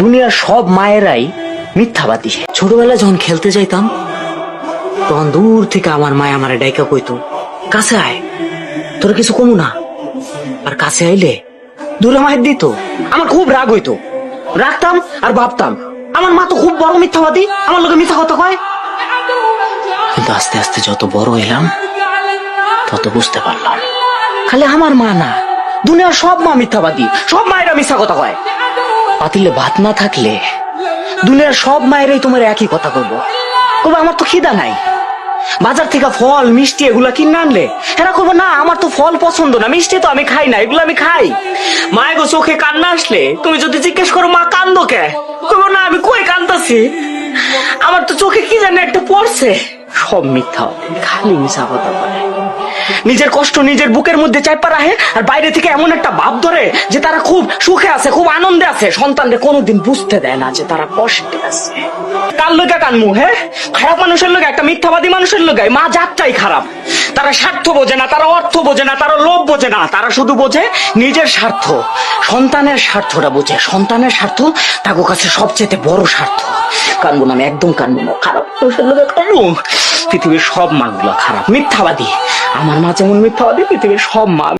দুনিয়ার সব মায়েরাই মিথ্যাবাদী। ছোটবেলায় যখন খেলতে যাইতাম, তখন দূর থেকে আমার মায় আমার ডাইকা কইতো, কাছে আয়, তোর কিছু কমু না। আর কাছে আইলে দূরে মায়ের দিত। আমার খুব রাগ হইতো। রাখতাম আর ভাবতাম, আমার মা তো খুব বড় মিথ্যাবাদী, আমার লোকে মিথ্যা কথা কয়। কিন্তু আস্তে আস্তে যত বড় হইলাম, তত বুঝতে পারলাম, খালি আমার মা না, দুনিয়ার সব মা মিথ্যাবাদী, সব মায়েরা মিথ্যা কথা কয়। পাতিলে ভাত না থাকলে দুনিয়ার সব মায়েরাই তোমার একই কথা করব কবে আমার তো খিদা নাই। বাজার থেকে ফল, মিষ্টি এগুলা কিনে আনলে এরা করব না, আমার তো ফল পছন্দ না, মিষ্টি তো আমি খাই না, এগুলো আমি খাই। মায়ের গো চোখে কান্না আসলে তুমি যদি জিজ্ঞেস করো, মা, কান্দো কে? করব না, আমি কই কান্দাছি? আমার তো চোখে কি জানি একটা পড়ছে। সব মিথ্যা, খালি মিশা কথা বলে। নিজের কষ্ট নিজের বুকের মধ্যে চাইপা রাখে আর বাইরে থেকে এমন একটা ভাব ধরে যে তারা খুব সুখে আছে, খুব আনন্দে আছে। সন্তানকে কোনোদিন বুঝতে দেয় না যে তারা কষ্টে আছে। কার লোকে কানমু হ্যাঁ? খারাপ মানুষের লোক একটা মিথ্যাবাদী মানুষের লোক মা জাতটাই খারাপ। তারা স্বার্থ বোঝে না, তারা অর্থ বোঝে না, তারা লোভ বোঝে না, তারা শুধু বোঝে নিজের স্বার্থ। সন্তানের স্বার্থটা বোঝে। সন্তানের স্বার্থ তাকে কাছে সবচেয়ে বড় স্বার্থ। কানবো না, আমি একদম কানবো না। খারাপ মানুষের লোকে কানবো। পৃথিবীর সব মাগুলা খারাপ। মিথ্যাবাদী। আমার মা যেমন মিথ্যাবাদী পৃথিবীর সব মা